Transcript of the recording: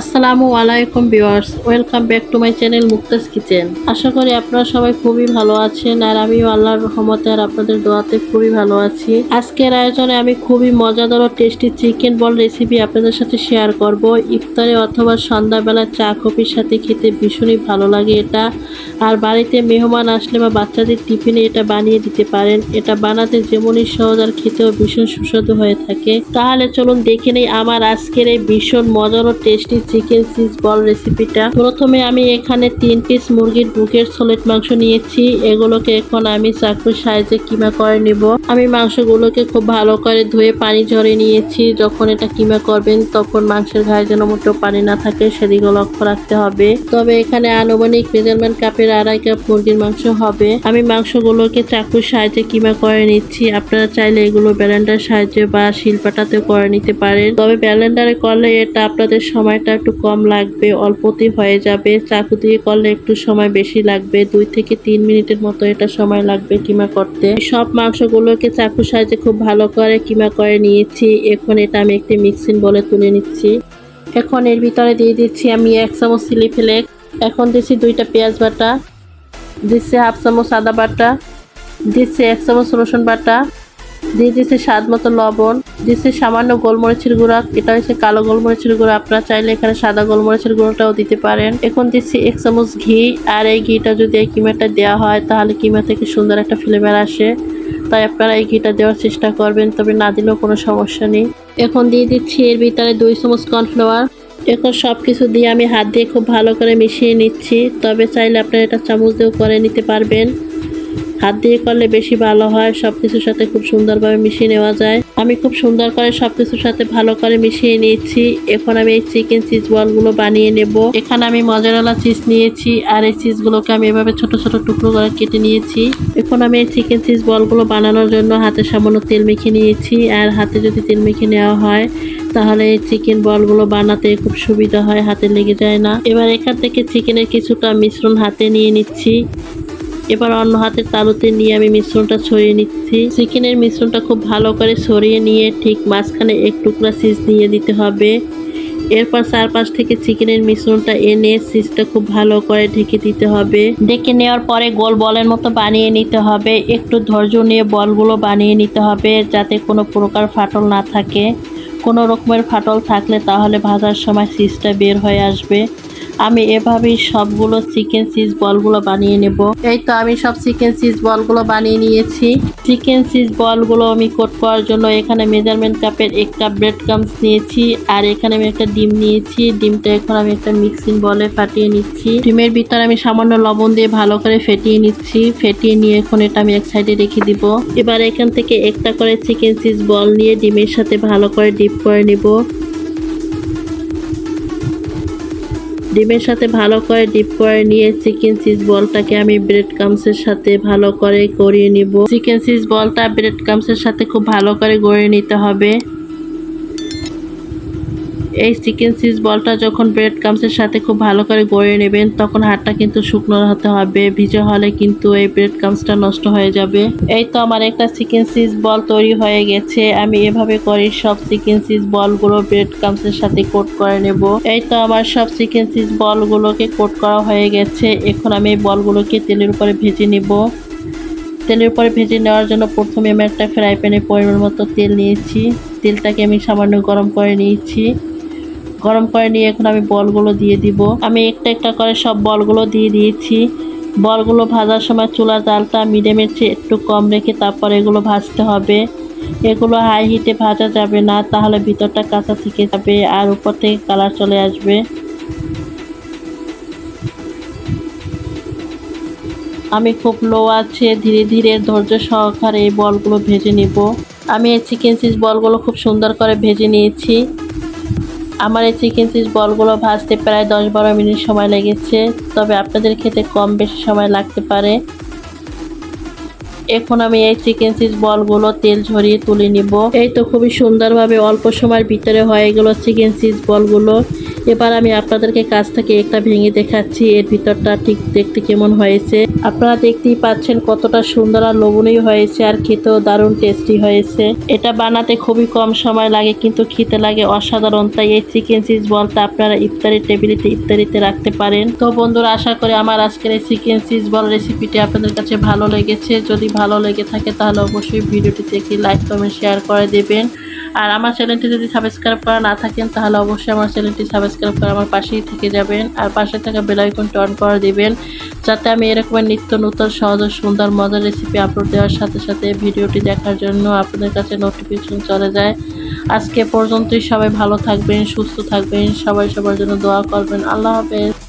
আসসালামু আলাইকুম viewers, welcome back to my channel Mukta's kitchen. আশা করি আপনারা সবাই খুবই ভালো আছেন আর আমিও আল্লাহর রহমতে আর আপনাদের দোয়াতে খুবই ভালো আছি। আজকের আয়োজনে আমি খুবই মজাদার ও টেস্টি চিকেন বল রেসিপি আপনাদের সাথে শেয়ার করব। ইফতারে অথবা সন্ধ্যাবেলা চা কফির সাথে খেতে ভীষণই ভালো লাগে এটা। আর বাড়িতে মেহমান আসলে বা বাচ্চাদের টিফিনে এটা বানিয়ে দিতে পারেন। এটা বানাতে যেমনই সহজ আর খেতেও ভীষণ সুস্বাদু হয়ে থাকে। তাহলে চলুন দেখে নেই আমার আজকের এই ভীষণ মজার ও টেস্টি চিকেন চিজ বল রেসিপিটা প্রথমে আমি এখানে তিন পিস মুরগির বুকের সলিড মাংস নিয়েছি। এগুলোকে এখন আমি চাকুর সাইজে কিমা করে নেব। আমি মাংসগুলোকে খুব ভালো করে ধুয়ে পানি ঝরে নিয়েছি। যখন এটা কিমা করবেন, তখন মাংসের গায়ে যেন মোটেও পানি না থাকে সেদিকে লক্ষ্য রাখতে হবে। তবে এখানে আনুমানিক মেজারমেন্ট কাপের আড়াই কাপ মুরগির মাংস হবে। আমি মাংসগুলোকে চাকুর সাহায্যে কিমা করে নিচ্ছি। আপনারা চাইলে এগুলো ব্যালেন্ডার সাহায্যে বা শিলপাটাতেও করে নিতে পারেন। তবে ব্যালেন্ডারে করলে এটা আপনাদের সময়টা একটু কম লাগবে অল্পতেই হয়ে যাবে। চাকু দিয়ে করলে একটু সময় বেশি লাগবে, দুই থেকে তিন মিনিটের মতো এটা সময় লাগবে কিমা করতে। সব মাংসগুলোকে চাকুর সাহায্যে খুব ভালো করে কিমা করে নিয়েছি। এখন এটা আমি একটি মিক্সিং বলে তুলে নিচ্ছি। এখন এর ভিতরে দিয়ে দিচ্ছি আমি এক চামচ চিলি ফ্লেক্স এখন দিচ্ছি দুইটা পেঁয়াজ বাটা। দিচ্ছি হাফ চামচ আদা বাটা। দিচ্ছি এক চামচ রসুন বাটা। দিয়ে দিচ্ছি স্বাদ মতো লবণ দিচ্ছি সামান্য গোলমরিচের গুঁড়া, এটা হচ্ছে কালো গোলমরিচের গুঁড়া। আপনারা চাইলে এখানে সাদা গোলমরিচের গুঁড়োটাও দিতে পারেন। এখন দিচ্ছি এক চামচ ঘি, আর এই ঘিটা যদি এই কিমাটা দেওয়া হয়, তাহলে কিমা থেকে সুন্দর একটা ফ্লেভার আসে। তাই আপনারা এই ঘিটা দেওয়ার চেষ্টা করবেন, তবে না দিলেও কোনো সমস্যা নেই। এখন দিয়ে দিচ্ছি এর ভিতরে দুই চামচ কর্নফ্লাওয়ার। এখন সব কিছু দিয়ে আমি হাত দিয়ে খুব ভালো করে মিশিয়ে নিচ্ছি, তবে চাইলে আপনারা এটা চামচ দিয়েও করে নিতে পারবেন। হাত দিয়ে করলে বেশি ভালো হয় সব কিছুর সাথে খুব সুন্দরভাবে মিশিয়ে নেওয়া যায়। আমি খুব সুন্দর করে সব কিছুর সাথে ভালো করে মিশিয়ে নিয়েছি। এখন আমি এই চিকেন চিজ বলগুলো বানিয়ে নেব। এখানে আমি মজারালা চিজ নিয়েছি আর এই চিজগুলোকে আমি এভাবে ছোট ছোট টুকরো করে কেটে নিয়েছি। এখন আমি এই চিকেন চিজ বলগুলো বানানোর জন্য হাতে সামান্য তেল মেখে নিয়েছি আর হাতে যদি তেল মেখে নেওয়া হয়, তাহলে এই চিকেন বলগুলো বানাতে খুব সুবিধা হয়, হাতে লেগে যায় না। এবার এখান থেকে চিকেনের কিছুটা মিশ্রণ হাতে নিয়ে নিচ্ছি। এবার অন্য হাতের তালুতে নিয়ে আমি মিশ্রণটা ছড়িয়ে নিচ্ছি। চিকেনের মিশ্রণটা খুব ভালো করে ছড়িয়ে নিয়ে ঠিক মাঝখানে এক টুকরা সিজ দিয়ে দিতে হবে। এরপর চারপাশ থেকে চিকেনের মিশ্রণটা এনে সিজটা খুব ভালো করে ঢেকে দিতে হবে। ঢেকে নেওয়ার পরে গোল বলের মতো বানিয়ে নিতে হবে। একটু ধৈর্য নিয়ে বলগুলো বানিয়ে নিতে হবে যাতে কোনো প্রকার ফাটল না থাকে। কোনো রকমের ফাটল থাকলে তাহলে ভাজার সময় সিজটা বের হয়ে আসবে। আমি এভাবেই সবগুলো চিকেন চিজ বলগুলো বানিয়ে নেব। এই তো আমি সব চিকেন চিজ বলগুলো বানিয়ে নিয়েছি। চিকেন চিজ বলগুলো আমি কোট করার জন্য এখানে মেজারমেন্ট কাপের এক কাপ ব্রেড কামস নিয়েছি আর এখানে আমি একটা ডিম নিয়েছি। ডিমটা এখন আমি একটা মিক্সিং বলে ফাটিয়ে নিচ্ছি। ডিমের ভিতরে আমি সামান্য লবণ দিয়ে ভালো করে ফেটিয়ে নিচ্ছি। ফেটিয়ে নিয়ে এখন এটা আমি এক সাইডে রেখে দিব। এবার এখান থেকে একটা করে চিকেন চিজ বল নিয়ে ডিমের সাথে ভালো করে ডিপ করে নিব। ডিমের সাথে ভালো করে ডিপ করে নিয়ে চিকেন চিজ বলটাকে আমি ব্রেড কামসের সাথে ভালো করে গড়িয়ে নিব। চিকেন চিজ বলটা ব্রেড কামসের সাথে খুব ভালো করে গড়িয়ে নিতে হবে। এই চিকেন চিজ বলটা যখন ব্রেড কামসের সাথে খুব ভালো করে গড়িয়ে নেবেন, তখন হাতটা কিন্তু শুকনো হতে হবে। ভিজে হলে কিন্তু এই ব্রেড কামসটা নষ্ট হয়ে যাবে। এই তো আমার একটা চিকেন চিজ বল তৈরি হয়ে গেছে। আমি এভাবে করি সব চিকেন চিজ বলগুলো ব্রেড কামসের সাথে কোট করে নেব। এই তো আমার সব চিকেন চিজ বলগুলোকে কোট করা হয়ে গেছে। এখন আমি এই বলগুলোকে তেলের উপরে ভেজে নেব। তেলের উপরে ভেজে নেওয়ার জন্য প্রথমে আমি একটা ফ্রাই প্যানে পরিমাণ মতো তেল নিয়েছি। তেলটাকে আমি সামান্য গরম করে নিয়েছি। গরম করে নিয়ে এখন আমি বলগুলো দিয়ে দিব। আমি একটা একটা করে সব বলগুলো দিয়ে দিয়েছি। বলগুলো ভাজার সময় চুলার জালটা মিডিয়ামের চেয়ে একটু কম রেখে তারপর এগুলো ভাজতে হবে। এগুলো হাই হিটে ভাজা যাবে না, তাহলে ভিতরটা কাঁচা থেকে যাবে আর উপর থেকে কালার চলে আসবে। আমি খুব লো আছে, ধীরে ধীরে ধৈর্য সহকারে এই বলগুলো ভেজে নিব। আমি এই চিকেন চিজ বলগুলো খুব সুন্দর করে ভেজে নিয়েছি। আমার এই চিকেন চিজ বলগুলো ভাজতে প্রায় দশ বারো মিনিট সময় লেগেছে, তবে আপনাদের খেতে কম বেশি সময় লাগতে পারে। এখন আমি এই চিকেন চিজ বলগুলো তেল ঝরিয়ে তুলে নিব। এই তো খুবই সুন্দরভাবে অল্প সময়ের ভিতরে হয়ে গেল চিকেন চিজ বলগুলো। এবার আমি আপনাদেরকে কাছ থেকে একটা ভেঙে দেখাচ্ছি, এর ভিতরটা ঠিক দেখতে কেমন হয়েছে। আপনারা দেখতেই পাচ্ছেন কতটা সুন্দর আর লোভনীয় হয়েছে আর খেতেও দারুণ টেস্টি হয়েছে। এটা বানাতে খুবই কম সময় লাগে কিন্তু খেতে লাগে অসাধারণ, তাই এই চিকেন চিজ বলটা আপনারা ইফতারি টেবিলিতে ইফতারিতে রাখতে পারেন। তো বন্ধুরা, আশা করি আমার আজকের এই চিকেন চিজ বল রেসিপিটি আপনাদের কাছে ভালো লেগেছে। যদি ভালো লেগে থাকে তাহলে অবশ্যই ভিডিওটিতে একটি লাইক কমেন্ট শেয়ার করে দেবেন। আর আমার চ্যানেলটি যদি সাবস্ক্রাইব করা না থাকেন, তাহলে অবশ্যই আমার চ্যানেলটি সাবস্ক্রাইব করে আমার পাশেই থেকে যাবেন আর পাশে থাকা বেল আইকনটি অন করে দিবেন, যাতে আমি এরকমের নিত্য নতুন, সহজ ও সুন্দর, মজার রেসিপি আপলোড দেওয়ার সাথে সাথে ভিডিওটি দেখার জন্য আপনাদের কাছে নোটিফিকেশন চলে যায়। আজকে পর্যন্তই সবাই ভালো থাকবেন, সুস্থ থাকবেন, সবাই সবার জন্য দোয়া করবেন। আল্লাহ হাফেজ।